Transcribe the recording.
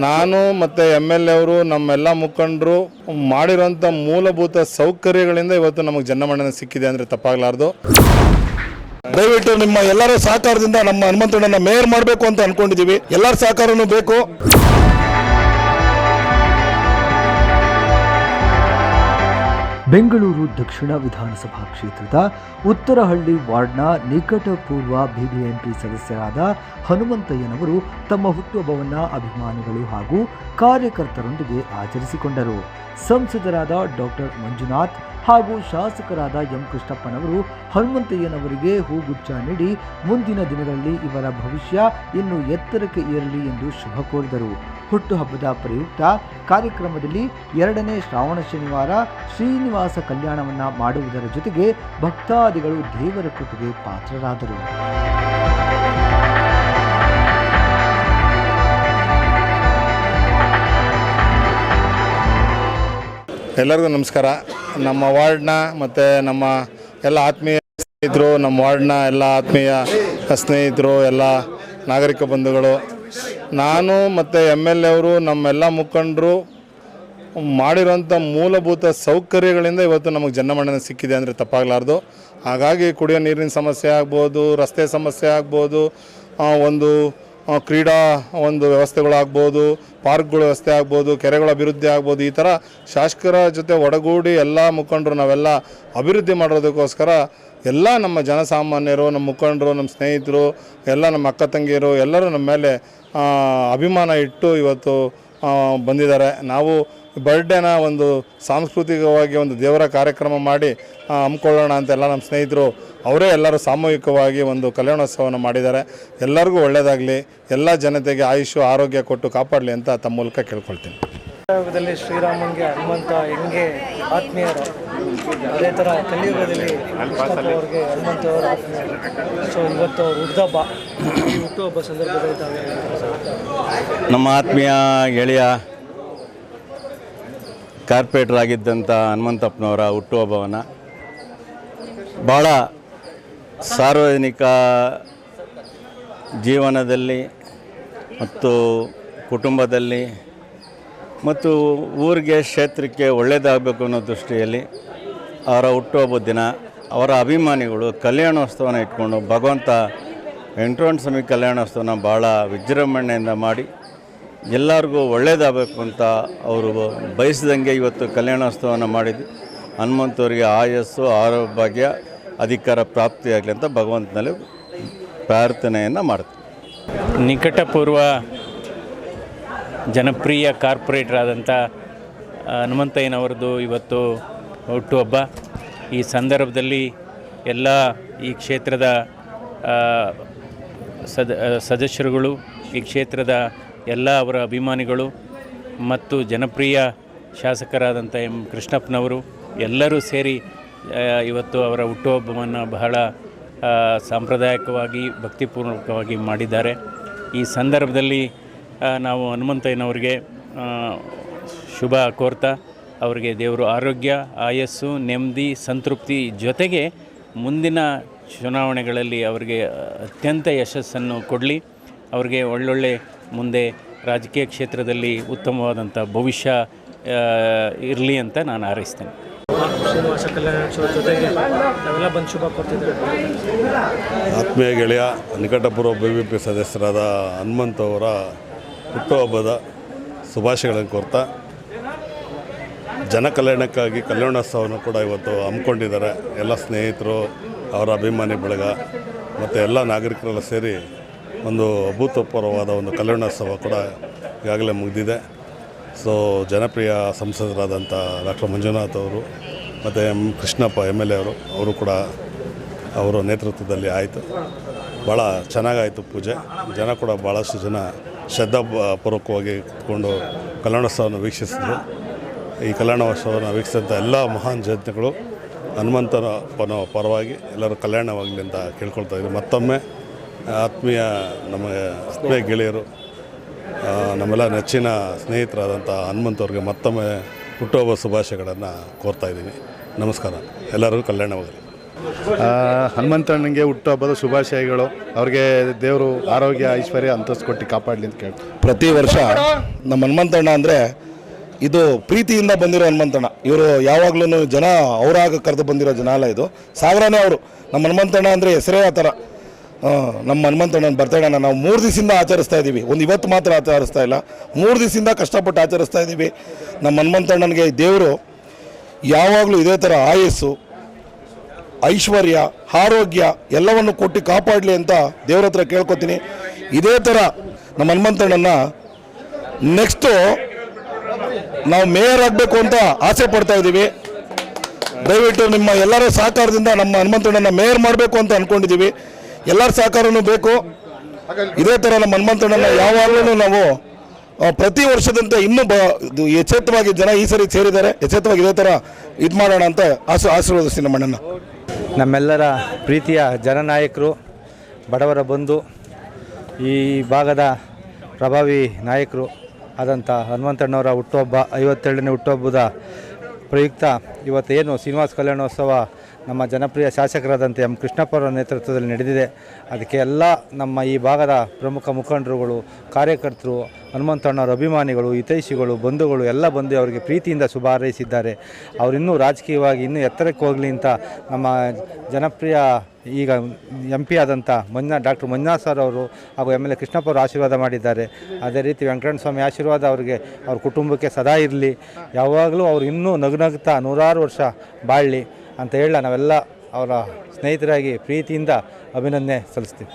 ನಾನು ಮತ್ತು M L A ಅವರು, ನಮ್ಮೆಲ್ಲ ಮುಖಂಡರು ಮಾಡಿರೋಂಥ ಮೂಲಭೂತ ಸೌಕರ್ಯಗಳಿಂದ ಇವತ್ತು ನಮಗೆ ಜನ್ಮಣ್ಣನ ಸಿಕ್ಕಿದೆ ಅಂದರೆ ತಪ್ಪಾಗಲಾರ್ದು. ದಯವಿಟ್ಟು ನಿಮ್ಮ ಎಲ್ಲರ ಸಹಕಾರದಿಂದ ನಮ್ಮ ಹನುಮಂತಣ್ಣನ ಮೇಯರ್ ಮಾಡಬೇಕು ಅಂತ ಅನ್ಕೊಂಡಿದೀವಿ. ಎಲ್ಲರ ಸಹಕಾರನೂ ಬೇಕು. ಬೆಂಗಳೂರು ದಕ್ಷಿಣ ವಿಧಾನಸಭಾ ಕ್ಷೇತ್ರದ ಉತ್ತರಹಳ್ಳಿ ವಾರ್ಡ್ನ ನಿಕಟಪೂರ್ವ ಬಿಬಿಎಂಪಿ ಸದಸ್ಯರಾದ ಹನುಮಂತಯ್ಯನವರು ತಮ್ಮ ಹುಟ್ಟುಹಬ್ಬವನ್ನು ಅಭಿಮಾನಿಗಳು ಹಾಗೂ ಕಾರ್ಯಕರ್ತರೊಂದಿಗೆ ಆಚರಿಸಿಕೊಂಡರು. ಸಂಸದರಾದ ಡಾಕ್ಟರ್ ಮಂಜುನಾಥ್ ಹಾಗೂ ಶಾಸಕರಾದ ಎಂ ಕೃಷ್ಣಪ್ಪನವರು ಹನುಮಂತಯ್ಯನವರಿಗೆ ಹೂಗುಚ್ಛ ನೀಡಿ ಮುಂದಿನ ದಿನಗಳಲ್ಲಿ ಇವರ ಭವಿಷ್ಯ ಇನ್ನು ಎತ್ತರಕ್ಕೆ ಏರಲಿ ಎಂದು ಶುಭ ಕೋರಿದರು. ಹುಟ್ಟುಹಬ್ಬದ ಪ್ರಯುಕ್ತ ಕಾರ್ಯಕ್ರಮದಲ್ಲಿ ಎರಡನೇ ಶ್ರಾವಣ ಶನಿವಾರ ಶ್ರೀನಿವಾಸ ಕಲ್ಯಾಣವನ್ನ ಮಾಡುವುದರ ಜೊತೆಗೆ ಭಕ್ತಾದಿಗಳು ದೇವರ ಕೃಪೆಗೆ ಪಾತ್ರರಾದರು. ಎಲ್ಲರಿಗೂ ನಮಸ್ಕಾರ. ನಮ್ಮ ವಾರ್ಡ್ನ ಮತ್ತು ನಮ್ಮ ಎಲ್ಲ ಆತ್ಮೀಯ ಸ್ನೇಹಿತರು, ನಮ್ಮ ವಾರ್ಡ್ನ ಎಲ್ಲ ಆತ್ಮೀಯ ಸ್ನೇಹಿತರು, ಎಲ್ಲ ನಾಗರಿಕ ಬಂಧುಗಳು. ನಾನು ಮತ್ತು ಎಂ ಎಲ್ ಎ ಅವರು, ನಮ್ಮೆಲ್ಲ ಮುಖಂಡರು ಮಾಡಿರೋಂಥ ಮೂಲಭೂತ ಸೌಕರ್ಯಗಳಿಂದ ಇವತ್ತು ನಮಗೆ ಜನ್ಮಣ್ಣನ ಸಿಕ್ಕಿದೆ ಅಂದರೆ ತಪ್ಪಾಗಲಾರ್ದು. ಹಾಗಾಗಿ ಕುಡಿಯೋ ನೀರಿನ ಸಮಸ್ಯೆ ಆಗ್ಬೋದು, ರಸ್ತೆ ಸಮಸ್ಯೆ ಆಗ್ಬೋದು ಒಂದು ಕ್ರೀಡಾ ಒಂದು ವ್ಯವಸ್ಥೆಗಳಾಗ್ಬೋದು, ಪಾರ್ಕ್ಗಳ ವ್ಯವಸ್ಥೆ ಆಗ್ಬೋದು, ಕೆರೆಗಳ ಅಭಿವೃದ್ಧಿ ಆಗ್ಬೋದು, ಈ ಥರ ಶಾಸಕರ ಜೊತೆ ಒಡಗೂಡಿ ಎಲ್ಲ ಮುಖಂಡರು ನಾವೆಲ್ಲ ಅಭಿವೃದ್ಧಿ ಮಾಡೋದಕ್ಕೋಸ್ಕರ ಎಲ್ಲ ನಮ್ಮ ಜನಸಾಮಾನ್ಯರು, ನಮ್ಮ ಮುಖಂಡರು, ನಮ್ಮ ಸ್ನೇಹಿತರು, ಎಲ್ಲ ನಮ್ಮ ಅಕ್ಕ ತಂಗಿಯರು, ಎಲ್ಲರೂ ನಮ್ಮ ಮೇಲೆ ಅಭಿಮಾನ ಇಟ್ಟು ಇವತ್ತು ಬಂದಿದ್ದಾರೆ. ನಾವು ಬರ್ಡೇನ ಒಂದು ಸಾಂಸ್ಕೃತಿಕವಾಗಿ ಒಂದು ದೇವರ ಕಾರ್ಯಕ್ರಮ ಮಾಡಿ ಹಮ್ಮಿಕೊಳ್ಳೋಣ ಅಂತ ಎಲ್ಲ ನಮ್ಮ ಸ್ನೇಹಿತರು ಅವರೇ ಎಲ್ಲರೂ ಸಾಮೂಹಿಕವಾಗಿ ಒಂದು ಕಲ್ಯಾಣೋತ್ಸವವನ್ನು ಮಾಡಿದ್ದಾರೆ. ಎಲ್ಲರಿಗೂ ಒಳ್ಳೆಯದಾಗಲಿ ಎಲ್ಲ ಜನತೆಗೆ ಆಯುಷು ಆರೋಗ್ಯ ಕೊಟ್ಟು ಕಾಪಾಡಲಿ ಅಂತ ತಮ್ಮ ಮೂಲಕ ಕೇಳ್ಕೊಳ್ತೀನಿ. ಕಲಿಯುಗದಲ್ಲಿ ಶ್ರೀರಾಮನಿಗೆ ಹನುಮಂತ ಹೆಂಗೆ ಆತ್ಮೀಯರು? ಅದೇ ಥರ ಕಲಿಯುಗದಲ್ಲಿ ಅವ್ರಿಗೆ ಹನುಮಂತ ಅವರ ಆತ್ಮೀಯರು. ಸೊ ಇವತ್ತು ಅವ್ರ ಹುಟ್ಟುಹಬ್ಬ ಈ ಹುಟ್ಟುಹಬ್ಬ ಸಂದರ್ಭದಲ್ಲಿ? ನಮ್ಮ ಆತ್ಮೀಯ ಗೆಳೆಯ ಕಾರ್ಪೊರೇಟರ್ ಆಗಿದ್ದಂಥ ಹನುಮಂತಪ್ಪನವರ ಹುಟ್ಟುಹಬ್ಬವನ್ನು ಭಾಳ ಸಾರ್ವಜನಿಕ ಜೀವನದಲ್ಲಿ ಮತ್ತು ಕುಟುಂಬದಲ್ಲಿ ಮತ್ತು ಊರಿಗೆ, ಕ್ಷೇತ್ರಕ್ಕೆ ಒಳ್ಳೆಯದಾಗಬೇಕು ಅನ್ನೋ ದೃಷ್ಟಿಯಲ್ಲಿ ಅವರ ಹುಟ್ಟುಹಬ್ಬ ದಿನ, ಅವರ ಅಭಿಮಾನಿಗಳು ಕಲ್ಯಾಣೋತ್ಸವನ ಇಟ್ಕೊಂಡು ಭಗವಂತ ವೆಂಕಟರಮಣ ಸ್ವಾಮಿ ಕಲ್ಯಾಣೋತ್ಸವನ ಭಾಳ ವಿಜೃಂಭಣೆಯಿಂದ ಮಾಡಿ ಎಲ್ಲರಿಗೂ ಒಳ್ಳೆಯದಾಗಬೇಕು ಅಂತ ಅವರು ಬಯಸಿದಂಗೆ ಇವತ್ತು ಕಲ್ಯಾಣೋತ್ಸವನ ಮಾಡಿದ್ದು. ಹನುಮಂತವರಿಗೆ ಆಯಸ್ಸು, ಆರೋಗ್ಯ, ಅಧಿಕಾರ ಪ್ರಾಪ್ತಿಯಾಗಲಿ ಅಂತ ಭಗವಂತನಲ್ಲಿ ಪ್ರಾರ್ಥನೆಯನ್ನು ಮಾಡ್ತೀವಿ. ನಿಕಟಪೂರ್ವ ಜನಪ್ರಿಯ ಕಾರ್ಪೊರೇಟರ್ ಆದಂಥ ಹನುಮಂತಯ್ಯನವರದು ಇವತ್ತು ಹುಟ್ಟುಹಬ್ಬ ಈ ಸಂದರ್ಭದಲ್ಲಿ ಎಲ್ಲ ಈ ಕ್ಷೇತ್ರದ ಸದ ಸದಸ್ಯರುಗಳು ಈ ಕ್ಷೇತ್ರದ ಎಲ್ಲ ಅವರ ಅಭಿಮಾನಿಗಳು ಮತ್ತು ಜನಪ್ರಿಯ ಶಾಸಕರಾದಂಥ ಎಂ ಕೃಷ್ಣಪ್ಪನವರು ಎಲ್ಲರೂ ಸೇರಿ ಇವತ್ತು ಅವರ ಹುಟ್ಟುಹಬ್ಬವನ್ನು ಬಹಳ ಸಾಂಪ್ರದಾಯಿಕವಾಗಿ, ಭಕ್ತಿಪೂರ್ವಕವಾಗಿ ಮಾಡಿದ್ದಾರೆ. ಈ ಸಂದರ್ಭದಲ್ಲಿ ನಾವು ಹನುಮಂತಯ್ಯನವ್ರಿಗೆ ಶುಭ ಕೋರ್ತಾ, ಅವರಿಗೆ ದೇವರು ಆರೋಗ್ಯ, ಆಯಸ್ಸು, ನೆಮ್ಮದಿ, ಸಂತೃಪ್ತಿ ಜೊತೆಗೆ ಮುಂದಿನ ಚುನಾವಣೆಗಳಲ್ಲಿ ಅವರಿಗೆ ಅತ್ಯಂತ ಯಶಸ್ಸನ್ನು ಕೊಡಲಿ. ಅವರಿಗೆ ಒಳ್ಳೊಳ್ಳೆ ಮುಂದೆ ರಾಜಕೀಯ ಕ್ಷೇತ್ರದಲ್ಲಿ ಉತ್ತಮವಾದಂಥ ಭವಿಷ್ಯ ಇರಲಿ ಅಂತ ನಾನು ಹಾರೈಸ್ತೇನೆ. ಶ್ರೀನಿವಾಸ ಕಲ್ಯಾಣೋತ್ಸವ ಜೊತೆಗೆ ನಾವೆಲ್ಲ ಬಂದು ಶುಭ ಕೊಡ್ತಿದ್ದಾರೆ ಆತ್ಮೀಯ ಗೆಳೆಯ ನಿಕಟಪೂರ್ವ ಬಿ ಬಿ ಪಿ ಸದಸ್ಯರಾದ ಹನುಮಂತ ಅವರ ಹುಟ್ಟುಹಬ್ಬದ ಶುಭಾಶಯಗಳನ್ನು ಕೋರ್ತಾ ಜನಕಲ್ಯಾಣಕ್ಕಾಗಿ ಕಲ್ಯಾಣೋತ್ಸವವನ್ನು ಕೂಡ ಇವತ್ತು ಹಮ್ಮಿಕೊಂಡಿದ್ದಾರೆ. ಎಲ್ಲ ಸ್ನೇಹಿತರು ಅವರ ಅಭಿಮಾನಿ ಬಳಗ ಮತ್ತು ಎಲ್ಲ ನಾಗರಿಕರೆಲ್ಲ ಸೇರಿ ಒಂದು ಅಭೂತಪೂರ್ವವಾದ ಒಂದು ಕಲ್ಯಾಣೋತ್ಸವ ಕೂಡ ಈಗಾಗಲೇ ಮುಗಿದಿದೆ. ಸೊ ಜನಪ್ರಿಯ ಸಂಸದರಾದಂಥ ಡಾಕ್ಟರ್ ಮಂಜುನಾಥ್ ಅವರು ಮತ್ತು M Krishnappa M L A ಅವರು ಅವರು ಕೂಡ ಅವರ ನೇತೃತ್ವದಲ್ಲಿ ಆಯಿತು. ಭಾಳ ಚೆನ್ನಾಗಾಯಿತು ಪೂಜೆ. ಜನ ಕೂಡ ಭಾಳಷ್ಟು ಜನ ಶ್ರದ್ಧಾಪೂರ್ವಕವಾಗಿ ಕೂತ್ಕೊಂಡು ಕಲ್ಯಾಣೋತ್ಸವವನ್ನು ವೀಕ್ಷಿಸಿದ್ರು. ಈ ಕಲ್ಯಾಣೋತ್ಸವವನ್ನು ವೀಕ್ಷಿಸಿದಂಥ ಎಲ್ಲ ಮಹಾನ್ ಜನತೆಗಳು ಹನುಮಂತನ ಪರವಾಗಿ ಎಲ್ಲರೂ ಕಲ್ಯಾಣವಾಗಲಿ ಅಂತ ಕೇಳ್ಕೊಳ್ತಾ ಇದ್ದೀವಿ ಮತ್ತೊಮ್ಮೆ ಆತ್ಮೀಯ ನಮ್ಮ ಸ್ನೇಹ ಗೆಳೆಯರು ನಮ್ಮೆಲ್ಲ ನೆಚ್ಚಿನ ಸ್ನೇಹಿತರಾದಂಥ ಹನುಮಂತವ್ರಿಗೆ ಮತ್ತೊಮ್ಮೆ ಹುಟ್ಟುಹಬ್ಬ ಶುಭಾಶಯಗಳನ್ನು ಕೋರ್ತಾ ಇದ್ದೀನಿ. ನಮಸ್ಕಾರ. ಎಲ್ಲರಿಗೂ ಕಲ್ಯಾಣವಾಗಲಿ. ಹನುಮಂತಣ್ಣನಿಗೆ ಹುಟ್ಟುಹಬ್ಬದ ಶುಭಾಶಯಗಳು. ಅವ್ರಿಗೆ ದೇವರು ಆರೋಗ್ಯ ಐಶ್ವರ್ಯ ಅಂತಸ್ತು ಕೊಟ್ಟು ಕಾಪಾಡಲಿ ಅಂತ ಕೇಳಿ ಪ್ರತಿ ವರ್ಷ ನಮ್ಮ ಹನುಮಂತಣ್ಣ ಅಂದರೆ ಇದು ಪ್ರೀತಿಯಿಂದ ಬಂದಿರೋ ಹನುಮಂತಣ್ಣ. ಇವರು ಯಾವಾಗಲೂ ಜನ ಅವರಾಗ ಕರೆದು ಬಂದಿರೋ ಜನ ಅಲ್ಲ ಇದು. ಸಾಗರನೇ ಅವರು. ನಮ್ಮ ಹನುಮಂತಣ್ಣ ಅಂದರೆ ಹೆಸರೇ ಆ ಥರ. ನಮ್ಮ ಹನುಮಂತಣ್ಣನ ಬರ್ತಡೇನ ನಾವು ಮೂರು ದಿವಸದಿಂದ ಆಚರಿಸ್ತಾ ಇದ್ದೀವಿ ಒಂದು ಇವತ್ತು ಮಾತ್ರ ಆಚರಿಸ್ತಾ ಇಲ್ಲ. ಮೂರು ದಿವಸದಿಂದ ಕಷ್ಟಪಟ್ಟು ಆಚರಿಸ್ತಾ ಇದ್ದೀವಿ ನಮ್ಮ ಹನುಮಂತಣ್ಣನಿಗೆ ದೇವರು ಯಾವಾಗಲೂ ಇದೇ ಥರ ಆಯಸ್ಸು, ಐಶ್ವರ್ಯ, ಆರೋಗ್ಯ ಎಲ್ಲವನ್ನು ಕೊಟ್ಟು ಕಾಪಾಡಲಿ ಅಂತ ದೇವ್ರ ಹತ್ರ ಕೇಳ್ಕೊತೀನಿ. ಇದೇ ಥರ ನಮ್ಮ ಹನುಮಂತಣ್ಣನ ನೆಕ್ಸ್ಟು ನಾವು ಮೇಯರ್ ಆಗಬೇಕು ಅಂತ ಆಸೆ ಪಡ್ತಾ ಇದ್ದೀವಿ ದಯವಿಟ್ಟು ನಿಮ್ಮ ಎಲ್ಲರ ಸಹಕಾರದಿಂದ ನಮ್ಮ ಹನುಮಂತಣ್ಣನ ಮೇಯರ್ ಮಾಡಬೇಕು ಅಂತ ಅಂದ್ಕೊಂಡಿದ್ದೀವಿ ಎಲ್ಲರ ಸಹಕಾರನೂ ಬೇಕು. ಇದೇ ಥರ ನಮ್ಮ ಹನುಮಂತಣ್ಣನ ಯಾವಾಗಲೂ ನಾವು ಪ್ರತಿ ವರ್ಷದಂತೆ ಇನ್ನೂ ಬ ಎಚ್ಚೆತ್ತವಾಗಿ ಜನ ಈ ಸರಿ ಸೇರಿದ್ದಾರೆ. ಎಚ್ಚೆತ್ತವಾಗಿ ಇದೇ ಥರ ಇದು ಮಾಡೋಣ ಅಂತ ಆಶೀ, ಆಶೀರ್ವದಿಸ್ತೀನಿ ನಮ್ಮಣ್ಣನ. ನಮ್ಮೆಲ್ಲರ ಪ್ರೀತಿಯ ಜನನಾಯಕರು, ಬಡವರ ಬಂಧು, ಈ ಭಾಗದ ಪ್ರಭಾವಿ ನಾಯಕರು ಆದಂಥ ಹನುಮಂತಣ್ಣವರ ಹುಟ್ಟುಹಬ್ಬ ಐವತ್ತೇಳನೇ ಹುಟ್ಟುಹಬ್ಬದ ಪ್ರಯುಕ್ತ ಇವತ್ತೇನು ಶ್ರೀನಿವಾಸ ಕಲ್ಯಾಣೋತ್ಸವ ನಮ್ಮ ಜನಪ್ರಿಯ ಶಾಸಕರಾದಂಥ ಎಂ ಕೃಷ್ಣಪ್ಪ ಅವರ ನೇತೃತ್ವದಲ್ಲಿ ನಡೆದಿದೆ. ಅದಕ್ಕೆ ಎಲ್ಲ ನಮ್ಮ ಈ ಭಾಗದ ಪ್ರಮುಖ ಮುಖಂಡರುಗಳು, ಕಾರ್ಯಕರ್ತರು ಹನುಮಂತಣ್ಣವರ ಅಭಿಮಾನಿಗಳು, ಹಿತೈಷಿಗಳು, ಬಂಧುಗಳು ಎಲ್ಲ ಬಂದು ಅವರಿಗೆ ಪ್ರೀತಿಯಿಂದ ಶುಭ ಹಾರೈಸಿದ್ದಾರೆ. ಅವರಿನ್ನೂ ರಾಜಕೀಯವಾಗಿ ಇನ್ನೂ ಎತ್ತರಕ್ಕೆ ಹೋಗಲಿ ಅಂತ ನಮ್ಮ ಜನಪ್ರಿಯ ಈಗ ಎಂ ಪಿ ಆದಂಥ ಮಂಜುನಾ ಡಾಕ್ಟರ್ ಮಂಜುನಾಥ್ ಸರ್ ಅವರು ಹಾಗೂ ಎಂ ಎಲ್ ಎ ಕೃಷ್ಣಪ್ಪ ಅವರು ಆಶೀರ್ವಾದ ಮಾಡಿದ್ದಾರೆ. ಅದೇ ರೀತಿ ವೆಂಕಟರಣ ಸ್ವಾಮಿ ಆಶೀರ್ವಾದ ಅವರಿಗೆ, ಅವ್ರ ಕುಟುಂಬಕ್ಕೆ ಸದಾ ಇರಲಿ. ಯಾವಾಗಲೂ ಅವ್ರು ಇನ್ನೂ ನಗುನಗ್ತಾ ನೂರಾರು ವರ್ಷ ಬಾಳಲಿ. ಅಂತ ಹೇಳ ನಾವೆಲ್ಲ ಅವರ ಸ್ನೇಹಿತರಾಗಿ ಪ್ರೀತಿಯಿಂದ ಅಭಿನಂದನೆ ಸಲ್ಲಿಸ್ತೀವಿ.